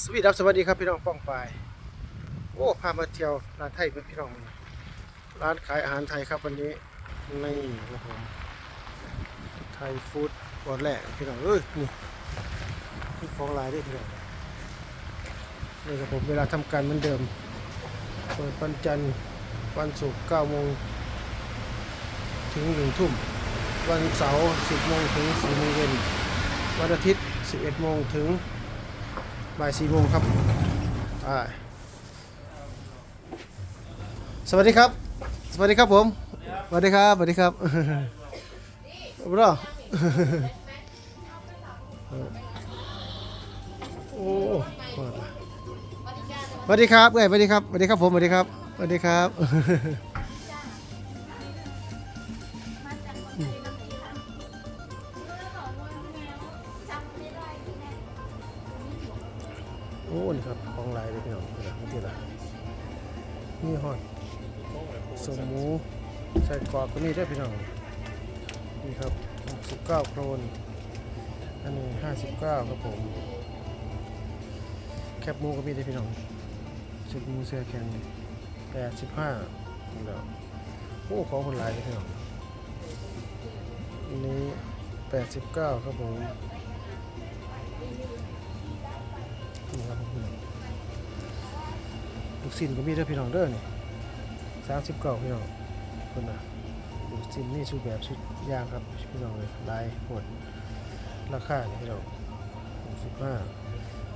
สวัสดีครับสวัสดีครับพี่น้องป้องปายโอ้พามาเที่ยวร้านไทยเพื่อนพี่น้องร้านขายอาหารไทยครับวันนี้นี่ครับผมไทยฟู้ดบอดแรกพี่น้องเอ้ยนี่ที่ของลายด้วยพี่น้องนี่ครับผมเวลาทำการเหมือนเดิมเปิดวันจันทร์วันศุกร์9โมงถึง1ทุ่ม วันเสาร์10โมงถึง4โมงเย็นวันอาทิตย์ 11โมงถึง บ่ายสี่โมงครับสวัสดีครับ สวัสดีครับผม สวัสดีครับ สวัสดีครับบรอโอ้สวัสดีครับเอ้ยสวัสดีครับ สวัสดีครับผม สวัสดีครับ สวัสดีครับ ส่กรอบก็มีด้พี่น้องนี่ครับ69โครนอันนี้59ครับผมแคบมูก็มีได้พี่น้องชุดมูเสื้อแขน85นี่แล้วโอ้ของคนหลายเลยพี่น้องอันนี้ 89 ครับผมนี่ครับพี่น้องลูกศิลก็มีเด้พี่น้องเด้อนี่สามสิบเก้าพี่น้องคนน่ะ ลูกศิลนี่ชุดแบบชุดยางครับพี่น้องเลยลายหดราคาเนี่ยพี่น้องหกสิบห้า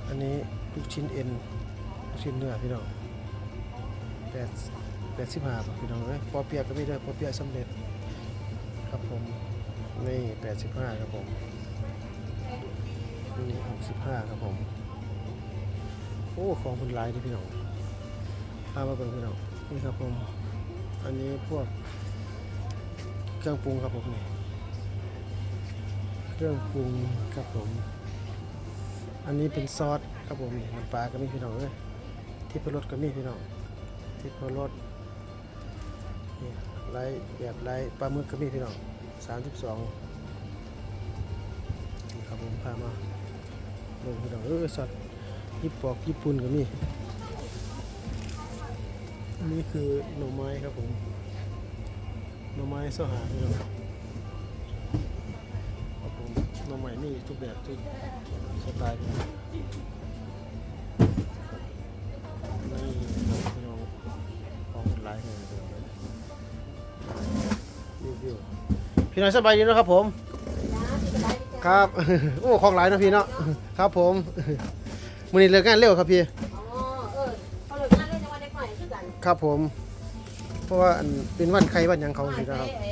อันนี้ลูกชิ้นเอ็นลูกชิ้นเนื้อพี่น้องแปดแปดสิบห้าพี่น้องเลยปอเปียกก็ไมีเด้อปอเปียกสำเร็จครับผมนี่แปดสิบห้าครับผมนี่หกสิบห้าครับผมโอ้ของเป็นลายดิพี่น้องพามาเบิ่งพี่น้องนี่ครับผม อันนี้พวก รื่องปรุงครับผมนี่เครื่องปรุงครับผม อันนี้เป็นซอสครับผมนี่น้ำปลาก็มีพี่น้องเลยที่พรสก็มีพี่น้องที่พรสนี่ไล่แบบไล่ปลาหมึกก็มีพี่น้องสามสิบสองนี่ครับผมพามาเบิ่งพี่น้องเออซอสญี่ปอกญี่ปุ่นก็มีอันนี้คือหน่อไม้ครับผม หน่อไม้สหาพี่น้องครับผมหน่อไม้นี่ทุกแบบทุกสไตล์พี่น้องนี่ครับพี่น้องของหลายเลยรีวิวพี่น้องสบายดีเนอะครับผม ครับ โอ้ของหลายเนอะพี่เนาะ ครับผมมื้อนี้เลิกงานเร็วครับพี่ อ๋อ เออเขาเลยมาเล่นในวันเด็กหน่อยคือกัน ครับผม เพราะว่าอันเป็นวันใครวันหยังเขาสินะครับไอ้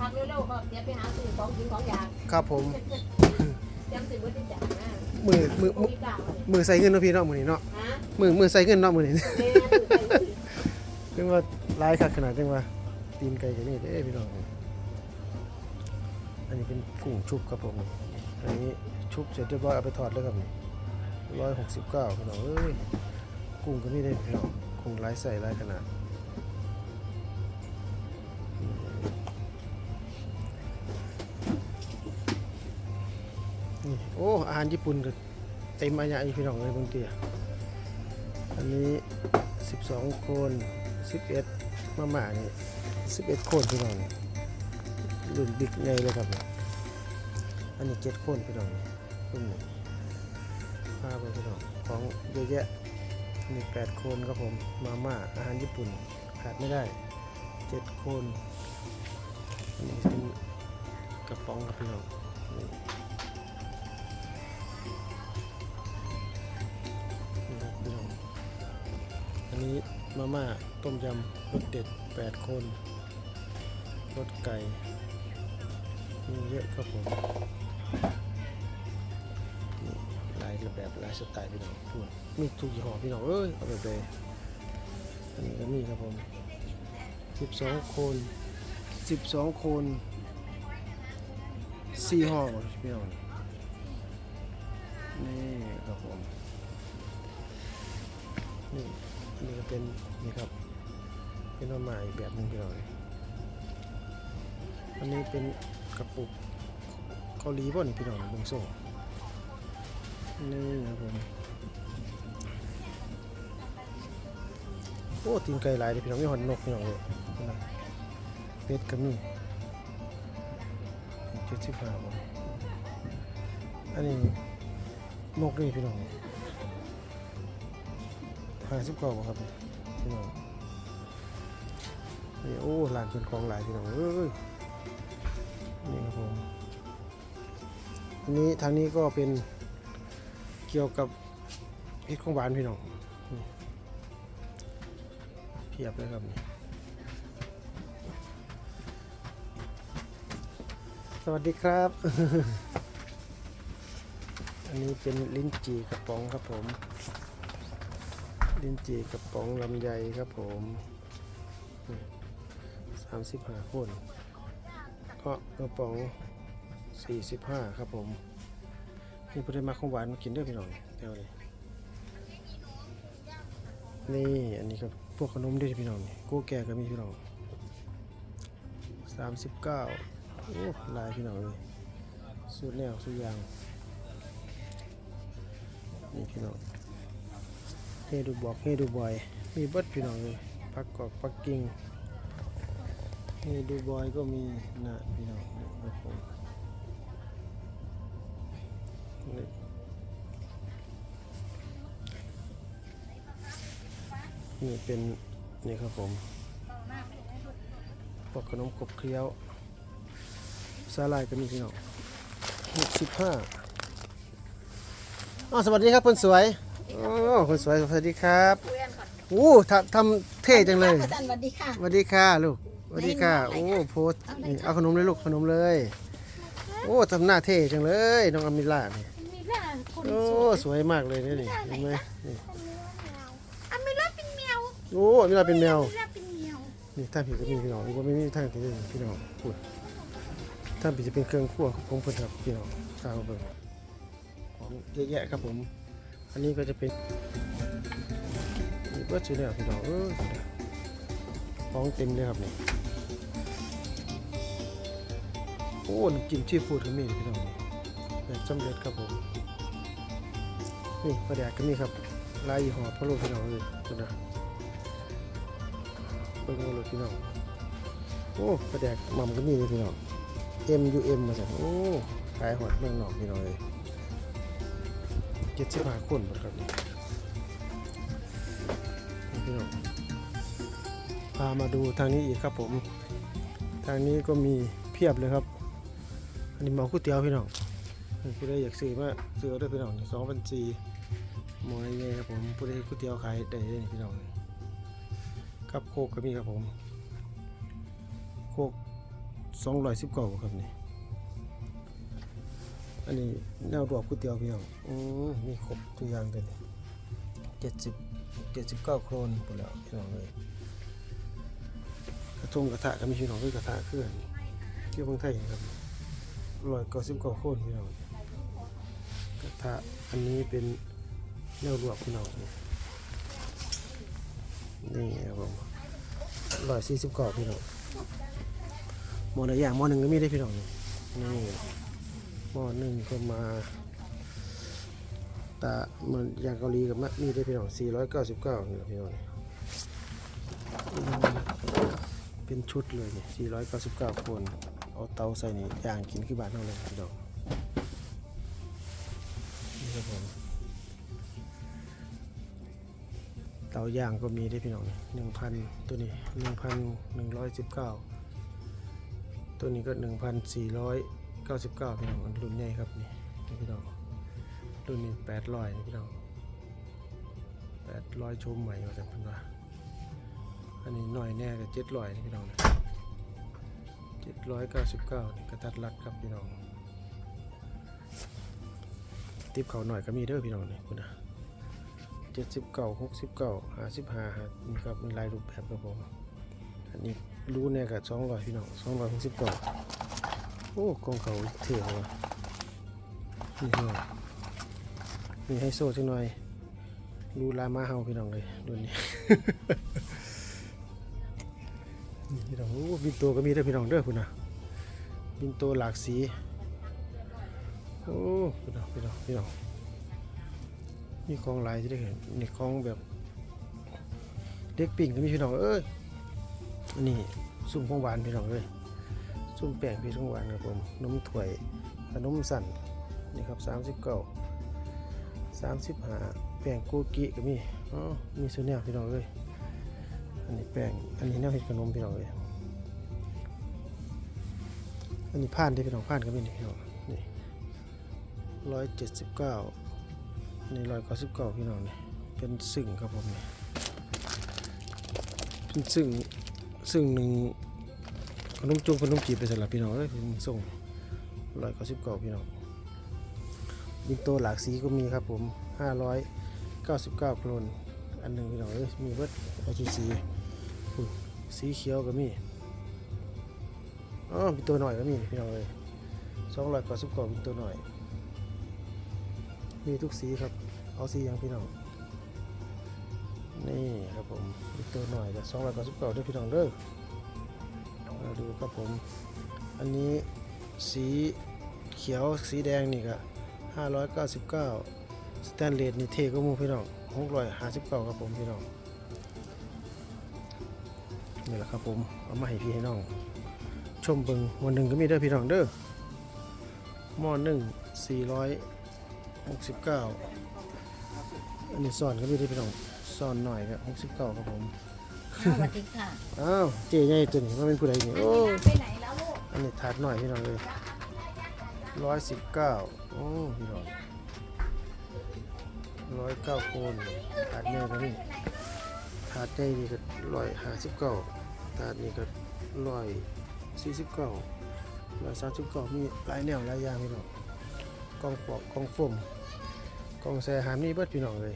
พักเร็วๆก็เตรียมไปหาซื้อของกินของอยากครับผมเตรียมซื้อเบอร์ที่จ่ายนะมือมือโอ้มือยกล่าวเลยมือใส่เงินเนาะพี่เนาะมื้อนี้เนาะฮะมือมือใส่เงินเนาะมื้อนี้ แม่ซื้อใส่ซื้อจังว่าหลายคักขนาดจังว่าตีนไก่กันนี่เด้พี่น้องอันนี้เป็นกุ้งชุบครับผมอันนี้ชุบเสร็จเรียบร้อยเอาไปทอดแล้วครับนี่ร้อยหกสิบเก้าพี่น้องเอ้ยกุ้งก็มีได้พี่น้องกุ้งหลายใส่หลายขนาด อ้อาหารญี่ปุ่นก็เต็มอันยะอีพี่น้องเลยบางทีอะอันนี้ 12โคน 11 มาม่านี่11โคนพี่น้องรุ่นบิ๊กใหญ่เลยครับ อันนี้ 7 คนพี่น้องรุ่นนี้พาไปพี่น้องของเยอะแยะอันนี้8โคนครับผมมาม่าอาหารญี่ปุ่นขาดไม่ได้7โคนอันนี้เป็นกระป๋องครับพี่น้อง นี้มาม่าต้มยำรสเด็ด 8 คนรสไก่ มีเยอะครับผมนี่หลายแบบหลายสไตล์พี่น้องพูดมีทุกยี่ห้อพี่น้องเอ้ยเอาไปเลยอันนี้ก็มีครับผม 12 คน 12 คน4ห่อพี่น้องนี่ครับผมนี่ นี่ก็เป็นนี่ครับ เป็นต้นไม้แบบนึงพี่น้องอันนี้เป็นกระปุกเกาหลีบ่นพี่น้องบงโซ่นี่ครับผมโอ้ตีนไก่หลายเลยพี่น้องไม่หอนนกพี่น้องเลยเป็ดก็มีเจ็ดสิบห้าบอันนี้นกเลยพี่น้อง ห้าสิบเก้าทครับพี่น้องนี่โอ้ร้านเป็นของหลายพี่น้องเอ้ยนี่ครับผมอันนี้ทางนี้ก็เป็นเกี่ยวกับเห็ดของหวานพี่น้องเพียบเลยครับนี่สวัสดีครับ อันนี้เป็นลิ้นจี่กระป๋องครับผม ลินจีกระป๋องลำไยครับผมสามสิบห้าคนก็กระป๋องสี่สิบห้าครับผมนี่พอได้มาของหวานมากินด้วยพี่น้องเดี๋ยวเลยนี่อันนี้ก็พวกขนมด้วยพี่น้องนี่โก้แก่ก็มีพี่น้องสามสิบเก้าโอ้ลายพี่น้องเลยสูตรแนวสูตรยางนี่พี่น้อง ฮดูบอกเฮดูบอย มีเบิดพี่น้องเลยปักกอกปักกิ่งเฮดูบอยก็มีนะพี่น้องนี่ครับผมนี่เป็นนี่ครับผมพวกขนมกบเคี้ยวสาลายก็มีพี่น้องหกสิบห้าอ๋อสวัสดีครับคนสวย โอ้คนสวยสวัสดีครับคุยกันก่อนโอ้ทำทำเท่จังเลยอาจารย์สวัสดีค่ะสวัสดีค่ะลูกสวัสดีค่ะไม่โอ้ได้โพสต์เอาอะไรนี่คะเอาขนมเลยลูกขนมเลย โอ้ทำหน้าเท่จังเลยน้องอามิล่านี่มีแม่คนโอ้สวยสวยมากเลยนี่นี่เห็นไหมนี่อามิล่าเป็นแมวโอ้อามิล่าเป็นแมวอามิล่าเป็นแมวนี่ท่านผีก็มีพี่น้องนี่ว่าไม่มีท่านผีเลยพี่น้องพูดท่านผีจะเป็นเครื่องคั่วของเพื่อนครับพี่น้องข้าวเบิ่งของเยอะแยะครับผม อันนี้ก็จะเป็นนี่เบิร์ดชื่อเนี่ยพี่น้องเออของเต็มเลยครับนี่โอ้น้ำจิ้มชีฟูดก็มีพี่น้องแบบสำเร็จครับผมนี่ปลาแดกก็มีครับลายยี่ห้อพะโล้พี่น้องเลยคุณนะเบิ่งเอาเลยพี่น้องโอ้ประแดกหม่ำก็มีเลยพี่น้อง M U M มาจากโอ้ขายหอดเมืองนอกพี่น้องเลย เจ็ดสิบห้าคนหมดครับนี่นี่พี่น้องพามาดูทางนี้อีกครับผม ทางนี้ก็มีเพียบเลยครับ อันนี้หมอก๋วยเตี๋ยวพี่น้องผู้ใดอยากซื้อมาซื้อเอาเด้พี่น้องสองพันสี่หมอยังไงครับผมผู้ใดก๋วยเตี๋ยวขายได้เลยพี่น้องครับโคกก็มีครับผม โคกสองร้อยสิบเก้าครับนี่ นนี้แนวดอกก๋วยเตี๋ยวพี่น้องอืมมีครบทุกอย่างเลยเจ็ดสิบเจ็ดสิบเก้าโครนหมดแล้วพี่น้องเลยกระทงกระทะก็มีพี่น้องด้วยกระทะเครื่องเกี่ยวกับไทยครับร้อยเก้าสิบเก้าโครนพี่น้องกระทะอันนี้เป็นแนวดอกพี่น้องนี่นี่ครับผมร้อยสี่สิบกว่าพี่น้องมอหนึ่งอย่างมอหนึ่งก็มีได้พี่น้องนี่ หม้อหนึ่งก็มาตาเหมือนยางเกาหลีกับมะมีได้พี่น้องสี่ร้อยเก้าสิบเก้านี่แหละพี่น้องเป็นชุดเลยนี่ยเก้าสิบเก้าคน เอาเตาใส่นี่ย่างกินที่บ้านเท่าเลยพี่น้องนี่ครับผมเตาย่างก็มีได้พี่น้องหนึ่งพันตัวนี้หนึ่งพันหนึ่งร้อยสิบเก้าตัวนี้ก็หนึ่งพันสี่ร้อย เก้าสิบเก้าพี่น้องรุ่นใหญ่ครับนี่นี่พี่น้องรุ่นนี้แปดร้อยนี่พี่น้องแปดร้อยชมใหม่มาจากพันว่าอันนี้หน่อยแน่กับเจ็ดร้อยนี่พี่น้องเจ็ดร้อยเก้าสิบเก้านี่กระตัดรัดครับพี่น้องติบเขาหน่อยก็มีเด้อพี่น้องนี่คุณนะเจ็ดสิบเก้าหกสิบเก้าห้าสิบห้านี่ครับมีลายรูปแบบครับผมอันนี้รู้เนี่ยกับสองร้อยพี่น้องสองร้อยหกสิบเก้า โอ้กองเขาเท่ว่ะนี่พี่น้อมีให้โซ่จังหน่อยรูลามาเฮาพี่น้องเลยรุ่นนี้นี่พี่น้องโอ้บินโตก็มีด้อพี่น้องเด้อคุณนะบินโตหลากสีโอ้พี่น้องพี่น้องพี่น้องนี่ของหลายที่ได้เห็นนี่ของแบบเด็กปิ่งก็มีพี่น้องเอ้ยอันนี้ซุ่มของหวานพี่น้องเอ้ย ซุ่มแป้งพี่ของหวานครับผมนมถ้วยขนมสั่นนี่ครับ39 35แป้งโกกิก็มีอ๋อมีส่วนแนวพี่น้องเอ้ยอันนี้แป้งอันนี้แนวเฮ็ดขนมพี่น้องเอ้ยอันนี้ผ่านที่พี่น้องผ่านก็มีนี่พี่น้องนี่179นี่199พี่น้องนี่เป็นซึ่งครับผมนี่เป็นซึ่งซึ่งหนึ่ง ขนมจุงขนมจีบไปสำหรับพี่น้องเลยเป็นส่งร้อยเก้าสิบเก้าพี่น้องบินโตหลากสีก็มีครับผมห้าร้อยเก้าสิบเก้าโคลนอันหนึ่งพี่น้องเอ้ยมีเบิดเอาชุดสีสีเขียวก็มีอ๋อบินโตหน่อยก็มีพี่น้องเลยสองร้อยเก้าสิบเก้าบินโตหน่อย มีทุกสีครับ เอาสีอย่างพี่น้องนี่ครับผมอีกตัวหน่อยจะสองร้อยเก้าสิบเก้าด้วยพี่น้องเด้อ ดูครับผม อันนี้สีเขียวสีแดงนี่ก็ห้าร้อยเก้าสิบเก้าสแตนเลสนี่เทก็มูพี่น้องหกร้อยห้าสิบเก้าครับผมพี่น้องนี่แหละครับผมเอามาให้พี่ให้น้อง ชมเบิงวันหนึ่งก็มีเด้อพี่น้องเด้อหม้อหนึ่งสี่ร้อยหกสิบเก้าอันนี้ซ่อนก็มีเด้อพี่น้องซ่อนหน่อยก็หกสิบเก้าครับผม สวัสดีค่ะอ้าวเจ๊ใหญ่ตัวนี้มันเป็นผู้ใดนี่อันโอ้นี้น้ำไปไหนแล้วลูกอันนี้ถาดหน่อยพี่น้องเลยร้อยสิบเก้าโอ้พี่น้องร้อยเก้าคนถาดใหญ่ก็นี่ถาดใหญ่นี่ก็ร้อยห้าสิบเก้าถาดนี้ก็ร้อยสี่สิบเก้าร้อยสามสิบเก้ามีหลายแนวหลายอย่างพี่น้องกล่องปอกกล่องโฟมกล่องแช่อาหารมีเบิดพี่น้องเลย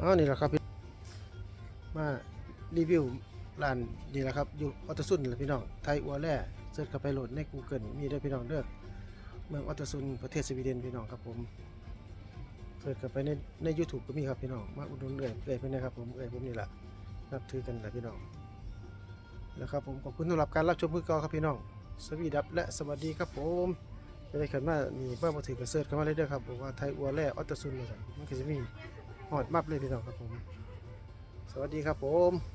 อ๋อนี่แหละครับพี่ มารีวิวร้านนี่แหละครับ อยู่ออตซุนแหละพี่น้อง ไทยอัวแร่เสิร์ชเข้าไปโหลดใน Google มีเด้พี่น้องเด้อเมืองออตซุนประเทศสวีเดนพี่น้องครับผมเสิร์ชเข้าไปในใน YouTube ก็มีครับพี่น้อง มาอุดหนุนเอ่ยเอ่ยไปนะครับผมเอ่ยผมนี่แหละนับถือกันแหละพี่น้องแล้วครับผมขอบคุณสำหรับการรับชมมือเก่าครับพี่น้อง สวีดับและสวัสดีครับผมจะได้ขันมานี่เมื่อมาถึงก็เสิร์ชเข้ามาเลยเด้อครับบอกว่าไทยอัวแร่ออตซุนเลยมันก็จะมีหอดมับเลยพี่น้องครับผม สวัสดีครับผม